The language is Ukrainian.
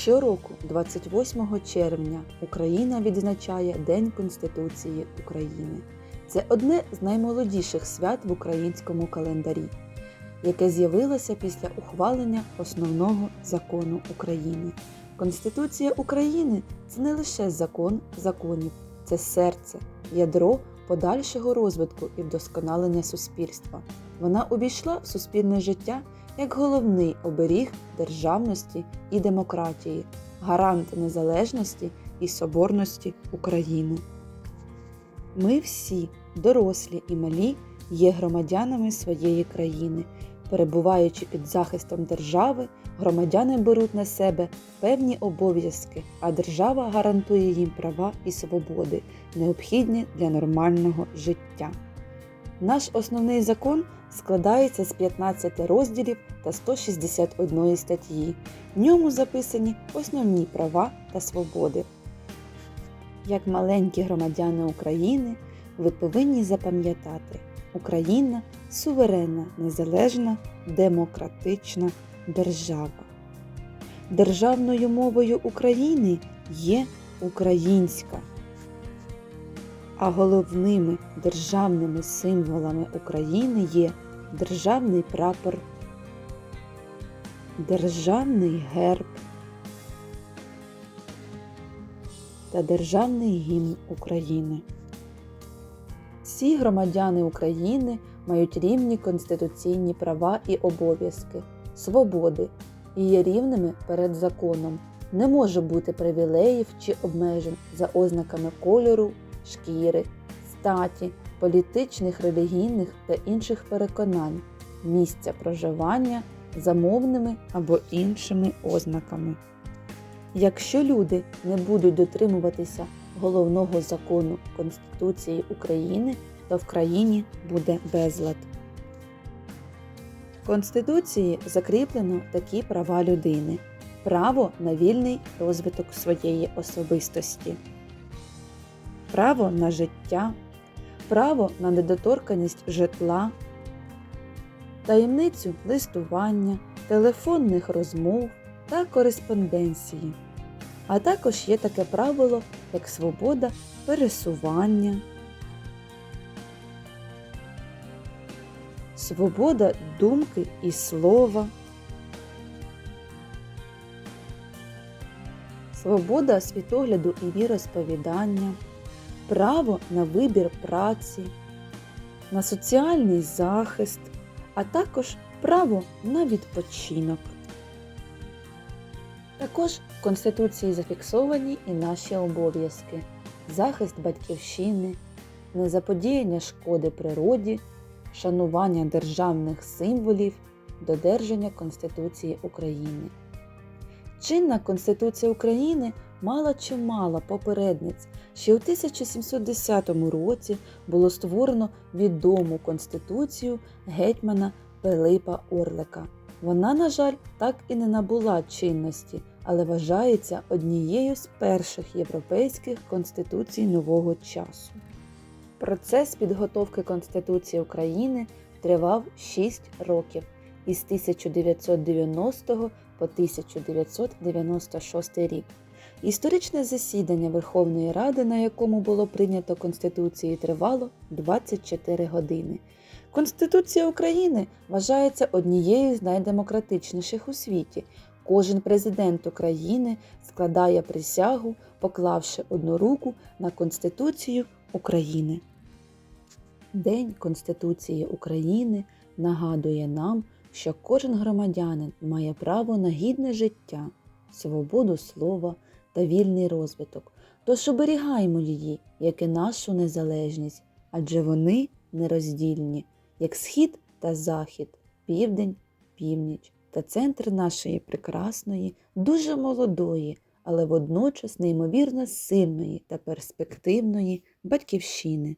Щороку, 28 червня, Україна відзначає День Конституції України. Це одне з наймолодіших свят в українському календарі, яке з'явилося після ухвалення основного закону України. Конституція України це не лише закон законів, це серце, ядро подальшого розвитку і вдосконалення суспільства. Вона увійшла в суспільне життя як головний оберіг державності і демократії, гарант незалежності і соборності України. Ми всі, дорослі і малі, є громадянами своєї країни. Перебуваючи під захистом держави, громадяни беруть на себе певні обов'язки, а держава гарантує їм права і свободи, необхідні для нормального життя. Наш основний закон складається з 15 розділів та 161 статті. В ньому записані основні права та свободи. Як маленькі громадяни України, ви повинні запам'ятати, Україна суверенна, незалежна, демократична держава. Державною мовою України є українська а головними державними символами України є державний прапор, державний герб та державний гімн України. Всі громадяни України мають рівні конституційні права і обов'язки, свободи і є рівними перед законом. Не може бути привілеїв чи обмежень за ознаками кольору, шкіри, статі, політичних, релігійних та інших переконань, місця проживання за мовними або іншими ознаками. Якщо люди не будуть дотримуватися головного закону Конституції України, то в країні буде безлад. В Конституції закріплено такі права людини: право на вільний розвиток своєї особистості право на життя, право на недоторканість житла, таємницю листування, телефонних розмов та кореспонденції. А також є таке правило, як свобода пересування, свобода думки і слова. Свобода світогляду і віросповідання, право на вибір праці, на соціальний захист, а також право на відпочинок. Також в Конституції зафіксовані і наші обов'язки захист батьківщини, незаподіяння шкоди природі, шанування державних символів, додержання Конституції України. Чинна Конституція України мала чимало попередниць. Ще у 1710 році було створено відому конституцію гетьмана Пилипа Орлика. Вона, на жаль, так і не набула чинності, але вважається однією з перших європейських конституцій нового часу. Процес підготовки Конституції України тривав 6 років із 1990 по 1996 рік. Історичне засідання Верховної Ради, на якому було прийнято Конституції, тривало 24 години. Конституція України вважається однією з найдемократичніших у світі. Кожен президент України складає присягу, поклавши одну руку на Конституцію України. День Конституції України нагадує нам, що кожен громадянин має право на гідне життя, свободу слова та вільний розвиток. Тож оберігаймо її, як і нашу незалежність, адже вони нероздільні, як схід та захід, південь, північ та центр нашої прекрасної, дуже молодої, але водночас неймовірно сильної та перспективної батьківщини.